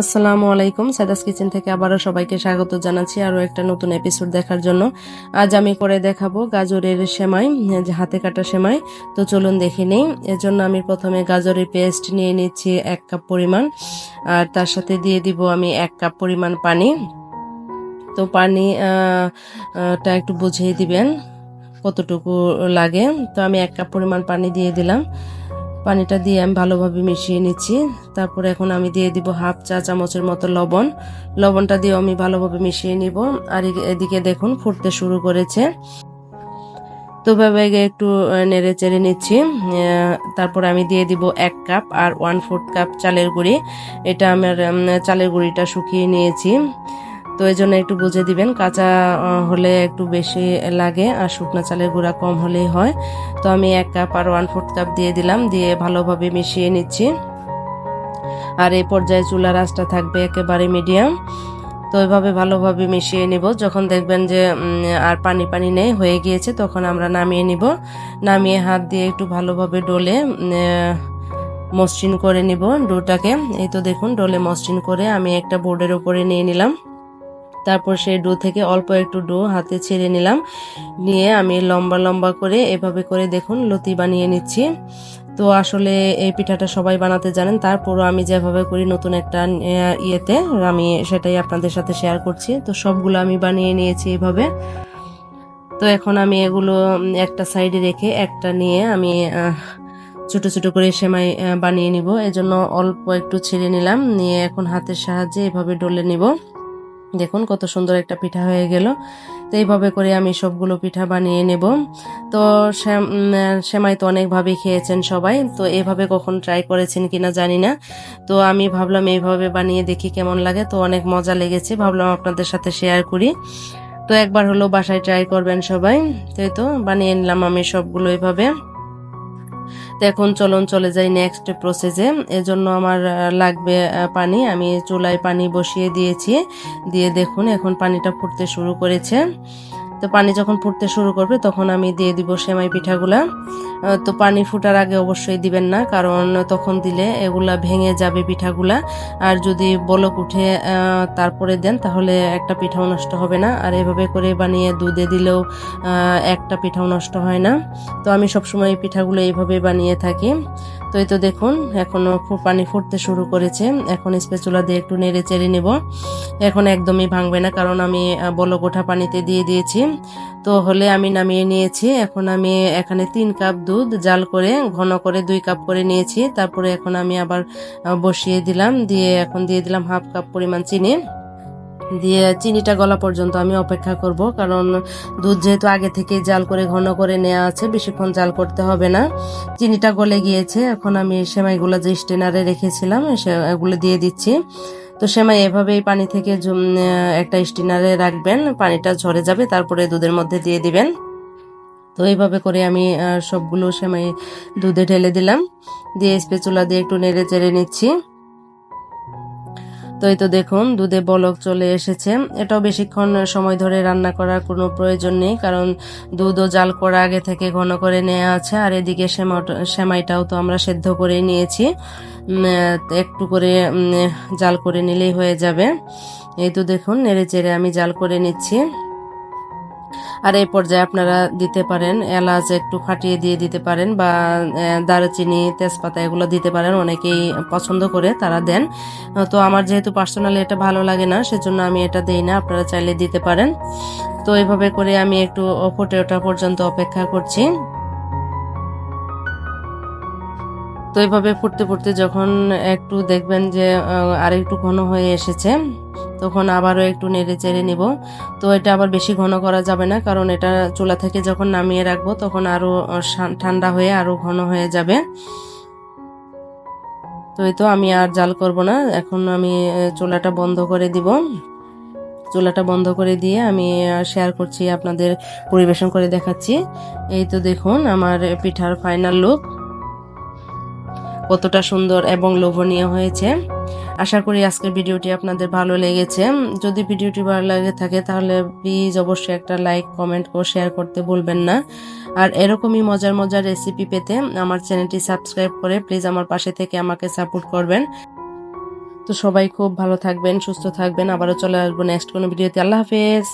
আসসালামু আলাইকুম। সাদাস কিচেন থেকে আবারও সবাইকে স্বাগত জানাচ্ছি আরও একটা নতুন এপিসোড দেখার জন্য। আজ আমি করে দেখাবো গাজরের সেমাই হাতে কাটা সেমাই। তো চলুন দেখে নিই। এর জন্য আমি প্রথমে গাজরের পেস্ট নিয়ে নিচ্ছি এক কাপ পরিমাণ। আর তার সাথে দিয়ে দিব আমি এক কাপ পরিমাণ পানি। তো পানি আহ, আহ, টা একটু বুঝিয়ে দিবেন কতটুকু লাগে। তো আমি এক কাপ পরিমাণ পানি দিয়ে দিলাম। পানিটা দিয়ে আমি ভালোভাবে মিশিয়ে নিচ্ছি। তারপরে এখন আমি দিয়ে দিব হাফ চা চামচের মতো লবণ। লবণটা দিয়ে আমি ভালোভাবে মিশিয়ে নিব। আর এদিকে দেখুন ফুটতে শুরু করেছে। তো ভাবে একটু নেড়ে চেড়ে নিচ্ছি। তারপর আমি দিয়ে দিব এক কাপ আর ওয়ান ফোর্থ কাপ চালের গুঁড়ি। এটা আমার চালের গুঁড়িটা শুকিয়ে নিয়েছি। তো এই জন্য একটু বুঝে দিবেন। কাঁচা হলে একটু বেশি লাগে আর শুকনো চালের গুঁড়া কম হলেই হয়। তো আমি এক কাপ আর ওয়ান ফোর্থ কাপ দিয়ে দিলাম, দিয়ে ভালোভাবে মিশিয়ে নিচ্ছি। আর এই পর্যায়ে চুলার আঁচটা থাকবে একেবারে মিডিয়াম তো এভাবে ভালোভাবে মিশিয়ে নিব। যখন দেখবেন যে আর পানি পানি নেই, হয়ে গিয়েছে, তখন আমরা নামিয়ে নিব। নামিয়ে হাত দিয়ে একটু ভালোভাবে ডলে মসৃণ করে নিব ডোটাকে। এই তো দেখুন, ডলে মসৃণ করে আমি একটা বোর্ডের উপরে নিয়ে নিলাম। তারপর সেই ডো থেকে অল্প একটু ডো হাতে ছেড়ে নিলাম। নিয়ে আমি লম্বা লম্বা করে এভাবে করে দেখুন লতি বানিয়ে নিচ্ছি। তো আসলে এই পিঠাটা সবাই বানাতে জানেন, তারপরও আমি যেভাবে করি নতুন একটা ইয়েতে, আমি সেটাই আপনাদের সাথে শেয়ার করছি। তো সবগুলো আমি বানিয়ে নিয়েছি এভাবে। তো এখন আমি এগুলো একটা সাইডে রেখে একটা নিয়ে আমি ছোট ছোট করে সেমাই বানিয়ে নিব। এজন্য অল্প একটু ছেড়ে নিলাম। নিয়ে এখন হাতের সাহায্যে এভাবে ডলে নিব। দেখুন কত সুন্দর একটা পিঠা হয়ে গেল। তো এইভাবে করে আমি সবগুলো পিঠা বানিয়ে নেব। তো সেমাই তো অনেকভাবে খেয়েছেন সবাই। তো এভাবে কখন ট্রাই করেছেন কিনা জানি না। তো আমি ভাবলাম এইভাবে বানিয়ে দেখি কেমন লাগে। তো অনেক মজা লেগেছে। ভাবলাম আপনাদের সাথে শেয়ার করি। তো একবার হলো বাসায় ট্রাই করবেন সবাই। তাই তো বানিয়ে নিলাম আমি সবগুলো এভাবে। তো এখন চলন চলে যাই নেক্সট প্রসেসে এজন্য আমার লাগবে পানি। আমি চুলায় পানি বসিয়ে দিয়েছি। দিয়ে দেখুন, এখন পানিটা ফুটতে শুরু করেছে। তো পানি যখন ফুটতে শুরু করবে, তখন আমি দিয়ে দিব সেমাই পিঠাগুলা। তো পানি ফুটার আগে অবশ্যই দিবেন না, কারণ তখন দিলে এগুলা ভেঙে যাবে পিঠাগুলা। আর যদি বলক উঠে তারপরে দেন, তাহলে একটা পিঠাও নষ্ট হবে না। আর এভাবে করে বানিয়ে দুধে দিলেও একটা পিঠাও নষ্ট হয় না। তো আমি সবসময় পিঠাগুলো এইভাবে বানিয়ে থাকি। তো এই তো দেখুন, এখনও ফু- পানি ফুটতে শুরু করেছে। এখন স্পেচুলা দিয়ে একটু নেড়ে চেড়ে নেব। এখন একদমই ভাঙবে না, কারণ আমি বলক ওঠা পানিতে দিয়ে দিয়েছি। তো হলে আমি নামিয়ে নিয়েছি। এখন আমি এখানে তিন কাপ দুধ জাল করে, ঘন করে দুই কাপ করে নিয়েছি। তারপরে এখন আমি আবার বসিয়ে দিলাম। দিয়ে এখন দিয়ে দিলাম হাফ কাপ পরিমাণ চিনি। দিয়ে চিনিটা গলা পর্যন্ত আমি অপেক্ষা করব, কারণ দুধ যেহেতু আগে থেকে জাল করে, ঘন করে নেওয়া আছে, বেশিক্ষণ জাল করতে হবে না। চিনিটা গলে গিয়েছে, এখন আমি সেমাইগুলো যে স্টেনারে রেখেছিলাম এগুলো দিয়ে দিচ্ছি। তো সেমাই এভাবেই পানি থেকে একটা স্টিনারে রাখবেন, পানিটা ঝরে যাবে, তারপরে দুধের মধ্যে দিয়ে দিবেন। তো এইভাবে করে আমি সবগুলো সেমাই দুধে ঢেলে দিলাম। দিয়ে স্পেচুলা দিয়ে একটু নেড়ে চেড়ে নিচ্ছি। তো এই তো দেখুন, দুধে বলক চলে এসেছে। এটাও বেশিক্ষণ সময় ধরে রান্না করার কোনো প্রয়োজন নেই, কারণ দুধও জাল করা আগে থেকে ঘন করে নেওয়া আছে, আর এদিকে সেমাইটাও তো আমরা সেদ্ধ করে নিয়েছি। একটু করে জাল করে নিলেই হয়ে যাবে। এই তো দেখুন, নেড়ে চেড়ে আমি জাল করে নিচ্ছি। আর এই পর্যায়ে আপনারা দিতে পারেন, এলাচ একটু ফাটিয়ে দিয়ে দিতে পারেন বা দারুচিনি, তেজপাতা এগুলো দিতে পারেন, অনেকেই পছন্দ করে, তারা দেন। তো আমার যেহেতু পার্সোনালি এটা ভালো লাগে না, সেজন্য আমি এটা দেই না, আপনারা চাইলে দিতে পারেন। তো এইভাবে করে আমি একটু ফুটে ওঠা পর্যন্ত অপেক্ষা করছি। তো এইভাবে ফুটতে ফুটতে যখন একটু দেখবেন যে আর একটু ঘন হয়ে এসেছে তখন আবারও একটু নেড়ে চেড়ে নিব। তো এটা আবার বেশি ঘন করা যাবে না, কারণ এটা চুলা থেকে যখন নামিয়ে রাখব তখন আরও ঠান্ডা হয়ে আরও ঘন হয়ে যাবে। তো এই তো আমি আর জাল করব না, এখন আমি চুলাটা বন্ধ করে দিব। চুলাটা বন্ধ করে দিয়ে আমি শেয়ার করছি, আপনাদের পরিবেশন করে দেখাচ্ছি। এই তো দেখুন আমার পিঠার ফাইনাল লুক কতটা সুন্দর এবং লোভনীয় হয়েছে। আশা করি আজকের ভিডিওটি আপনাদের ভালো লেগেছে। যদি ভিডিওটি ভালো লাগে থাকে তাহলে প্লিজ অবশ্যই একটা লাইক কমেন্ট ও শেয়ার করতে ভুলবেন না। আর এরকমই মজার মজার রেসিপি পেতে আমার চ্যানেলটি সাবস্ক্রাইব করে প্লিজ আমার পাশে থেকে আমাকে সাপোর্ট করবেন। তো সবাই খুব ভালো থাকবেন, সুস্থ থাকবেন। আবারও চলে আসব নেক্সট কোনো ভিডিওতে। আল্লাহ হাফেজ।